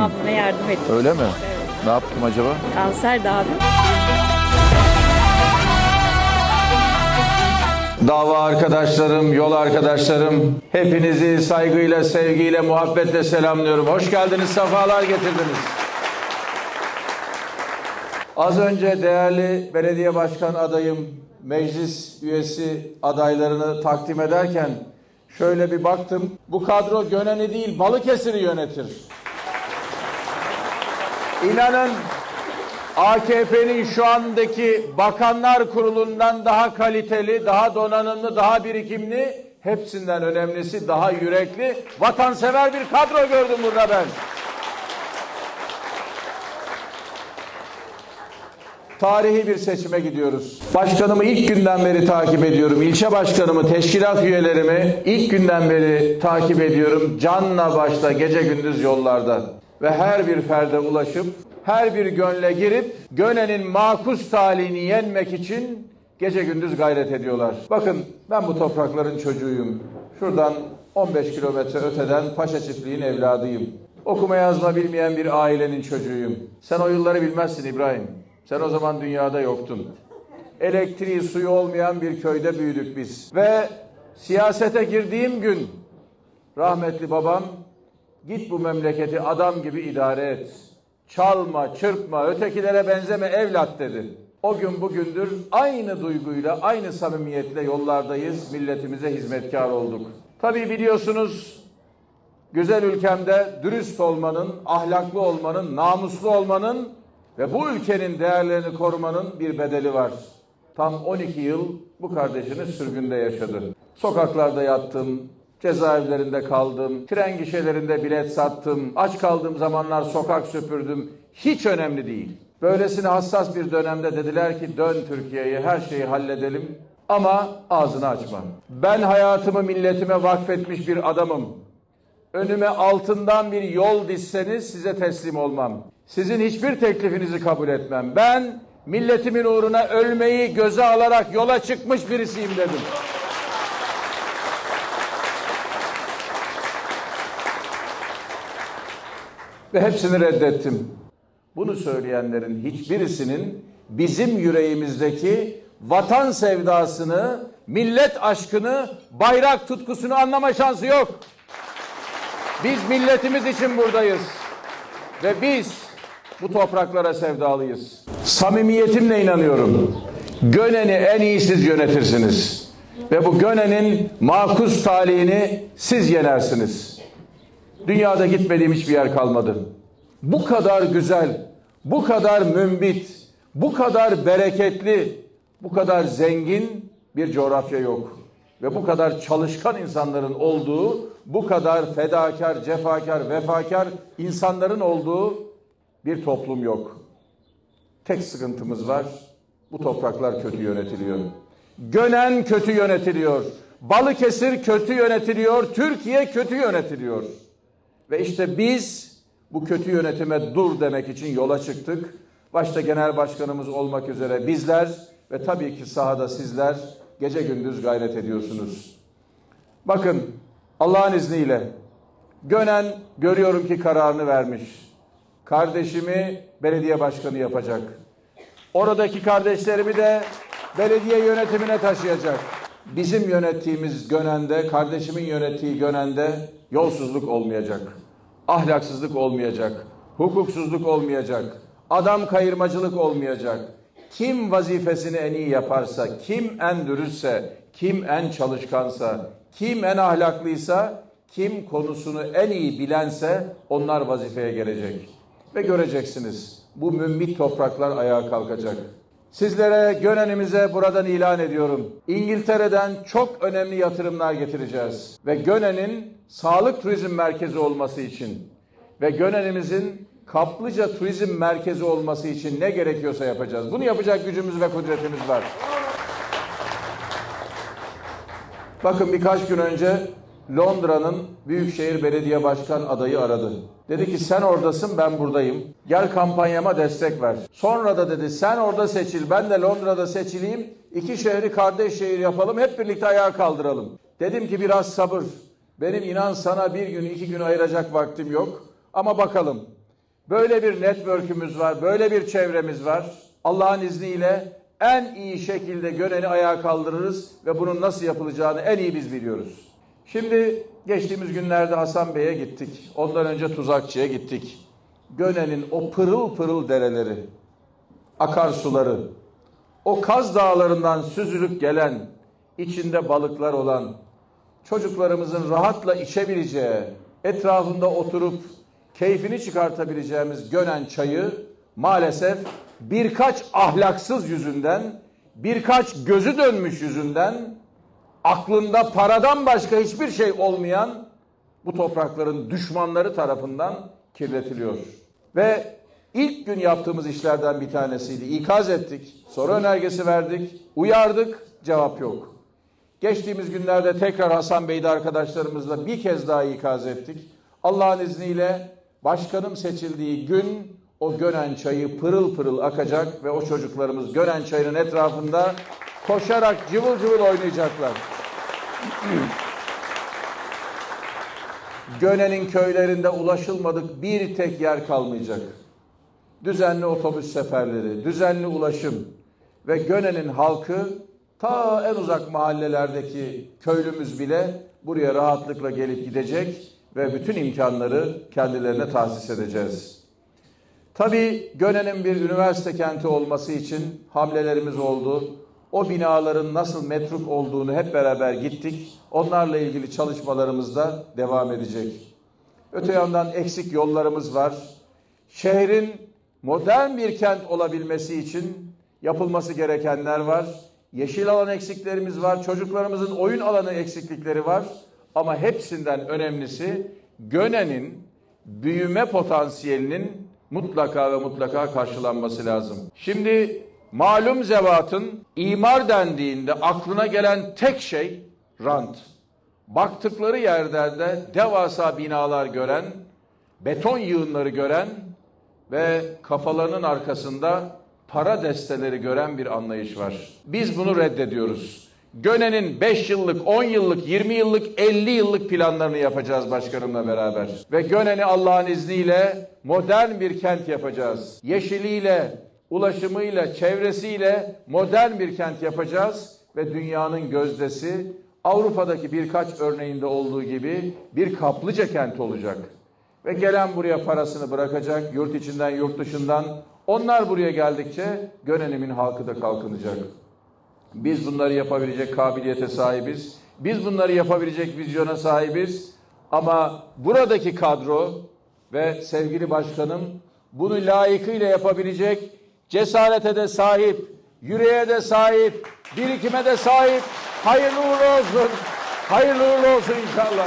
abime yardım ettim. Öyle mi? Evet. Ne yaptım acaba? Kanser de abim. Dava arkadaşlarım, yol arkadaşlarım, hepinizi saygıyla, sevgiyle, muhabbetle selamlıyorum. Hoş geldiniz, sefalar getirdiniz. Az önce değerli belediye başkan adayım, meclis üyesi adaylarını takdim ederken şöyle bir baktım. Bu kadro Gönen'i değil Balıkesir'i yönetir. İnanın AKP'nin şu andaki bakanlar kurulundan daha kaliteli, daha donanımlı, daha birikimli, hepsinden önemlisi daha yürekli, vatansever bir kadro gördüm burada ben. Tarihi bir seçime gidiyoruz. Başkanımı ilk günden beri takip ediyorum. İlçe başkanımı, teşkilat üyelerimi ilk günden beri takip ediyorum. Canla başla gece gündüz yollarda. Ve her bir ferde ulaşıp, her bir gönle girip, Gönen'in makus talihini yenmek için gece gündüz gayret ediyorlar. Bakın ben bu toprakların çocuğuyum. Şuradan 15 kilometre öteden Paşa Çiftliği'nin evladıyım. Okuma yazma bilmeyen bir ailenin çocuğuyum. Sen o yılları bilmezsin İbrahim. Sen o zaman dünyada yoktun. Elektriği, suyu olmayan bir köyde büyüdük biz. Ve siyasete girdiğim gün rahmetli babam git bu memleketi adam gibi idare et. Çalma, çırpma, ötekilere benzeme evlat dedi. O gün bugündür aynı duyguyla, aynı samimiyetle yollardayız. Milletimize hizmetkar olduk. Tabii biliyorsunuz güzel ülkemde dürüst olmanın, ahlaklı olmanın, namuslu olmanın ve bu ülkenin değerlerini korumanın bir bedeli var. Tam 12 yıl bu kardeşiniz sürgünde yaşadı. Sokaklarda yattım, cezaevlerinde kaldım, tren gişelerinde bilet sattım, aç kaldığım zamanlar sokak süpürdüm. Hiç önemli değil. Böylesine hassas bir dönemde dediler ki dön Türkiye'ye her şeyi halledelim ama ağzını açma. Ben hayatımı milletime vakfetmiş bir adamım. Önüme altından bir yol dizseniz size teslim olmam. Sizin hiçbir teklifinizi kabul etmem. Ben milletimin uğruna ölmeyi göze alarak yola çıkmış birisiyim dedim. Ve hepsini reddettim. Bunu söyleyenlerin hiçbirisinin bizim yüreğimizdeki vatan sevdasını, millet aşkını, bayrak tutkusunu anlama şansı yok. Biz milletimiz için buradayız. Ve biz bu topraklara sevdalıyız. Samimiyetimle inanıyorum. Gönen'i en iyi siz yönetirsiniz. Ve bu Gönen'in makus talihini siz yenersiniz. Dünyada gitmediğim hiçbir yer kalmadı. Bu kadar güzel, bu kadar mümbit, bu kadar bereketli, bu kadar zengin bir coğrafya yok. Ve bu kadar çalışkan insanların olduğu, bu kadar fedakar, cefakar, vefakar insanların olduğu bir toplum yok. Tek sıkıntımız var. Bu topraklar kötü yönetiliyor. Gönen kötü yönetiliyor. Balıkesir kötü yönetiliyor. Türkiye kötü yönetiliyor. Ve işte biz bu kötü yönetime dur demek için yola çıktık. Başta genel başkanımız olmak üzere bizler ve tabii ki sahada sizler gece gündüz gayret ediyorsunuz. Bakın Allah'ın izniyle Gönen görüyorum ki kararını vermiş. Kardeşimi belediye başkanı yapacak. Oradaki kardeşlerimi de belediye yönetimine taşıyacak. Bizim yönettiğimiz Gönen'de, kardeşimin yönettiği Gönen'de yolsuzluk olmayacak. Ahlaksızlık olmayacak. Hukuksuzluk olmayacak. Adam kayırmacılık olmayacak. Kim vazifesini en iyi yaparsa, kim en dürüstse, kim en çalışkansa, kim en ahlaklıysa, kim konusunu en iyi bilense onlar vazifeye gelecek. Ve göreceksiniz bu mümbit topraklar ayağa kalkacak. Sizlere Gönen'imize buradan ilan ediyorum. İngiltere'den çok önemli yatırımlar getireceğiz. Ve Gönen'in sağlık turizm merkezi olması için ve Gönen'imizin kaplıca turizm merkezi olması için ne gerekiyorsa yapacağız. Bunu yapacak gücümüz ve kudretimiz var. Bakın birkaç gün önce Londra'nın Büyükşehir Belediye Başkan adayı aradı. Dedi ki sen oradasın ben buradayım. Gel kampanyama destek ver. Sonra da dedi sen orada seçil ben de Londra'da seçileyim. İki şehri kardeş şehir yapalım hep birlikte ayağa kaldıralım. Dedim ki biraz sabır. Benim inan sana bir gün iki gün ayıracak vaktim yok. Ama bakalım. Böyle bir network'ümüz var, böyle bir çevremiz var. Allah'ın izniyle en iyi şekilde Gönen'i ayağa kaldırırız ve bunun nasıl yapılacağını en iyi biz biliyoruz. Şimdi geçtiğimiz günlerde Hasan Bey'e gittik. Ondan önce Tuzakçı'ya gittik. Gönen'in o pırıl pırıl dereleri, akarsuları, o Kaz Dağları'ndan süzülüp gelen, içinde balıklar olan, çocuklarımızın rahatla içebileceği, etrafında oturup keyfini çıkartabileceğimiz Gönen çayı maalesef birkaç ahlaksız yüzünden, birkaç gözü dönmüş yüzünden, aklında paradan başka hiçbir şey olmayan bu toprakların düşmanları tarafından kirletiliyor. Ve ilk gün yaptığımız işlerden bir tanesiydi. İkaz ettik, soru önergesi verdik, uyardık, cevap yok. Geçtiğimiz günlerde tekrar Hasan Bey'de arkadaşlarımızla bir kez daha ikaz ettik. Allah'ın izniyle başkanım seçildiği gün o Gönen çayı pırıl pırıl akacak ve o çocuklarımız Gönen çayının etrafında koşarak cıvıl cıvıl oynayacaklar. Gönen'in köylerinde ulaşılmadık bir tek yer kalmayacak. Düzenli otobüs seferleri, düzenli ulaşım ve Gönen'in halkı ta en uzak mahallelerdeki köylümüz bile buraya rahatlıkla gelip gidecek ve bütün imkanları kendilerine tahsis edeceğiz. Tabii Gönen'in bir üniversite kenti olması için hamlelerimiz oldu. O binaların nasıl metruk olduğunu hep beraber gittik. Onlarla ilgili çalışmalarımız da devam edecek. Öte yandan eksik yollarımız var. Şehrin modern bir kent olabilmesi için yapılması gerekenler var. Yeşil alan eksiklerimiz var. Çocuklarımızın oyun alanı eksiklikleri var. Ama hepsinden önemlisi Gönen'in büyüme potansiyelinin mutlaka ve mutlaka karşılanması lazım. Şimdi malum zevatın imar dendiğinde aklına gelen tek şey rant. Baktıkları yerlerde devasa binalar gören, beton yığınları gören ve kafalarının arkasında para desteleri gören bir anlayış var. Biz bunu reddediyoruz. Gönen'in 5 yıllık, 10 yıllık, 20 yıllık, 50 yıllık planlarını yapacağız başkanımla beraber. Ve Gönen'i Allah'ın izniyle modern bir kent yapacağız. Yeşiliyle, ulaşımıyla, çevresiyle modern bir kent yapacağız ve dünyanın gözdesi Avrupa'daki birkaç örneğinde olduğu gibi bir kaplıca kent olacak. Ve gelen buraya parasını bırakacak, yurt içinden, yurt dışından. Onlar buraya geldikçe Gönen'imin halkı da kalkınacak. Biz bunları yapabilecek kabiliyete sahibiz. Biz bunları yapabilecek vizyona sahibiz. Ama buradaki kadro ve sevgili başkanım bunu layıkıyla yapabilecek cesarete de sahip, yüreğe de sahip, birikime de sahip. Hayırlı uğurlu olsun. Hayırlı uğurlu olsun inşallah.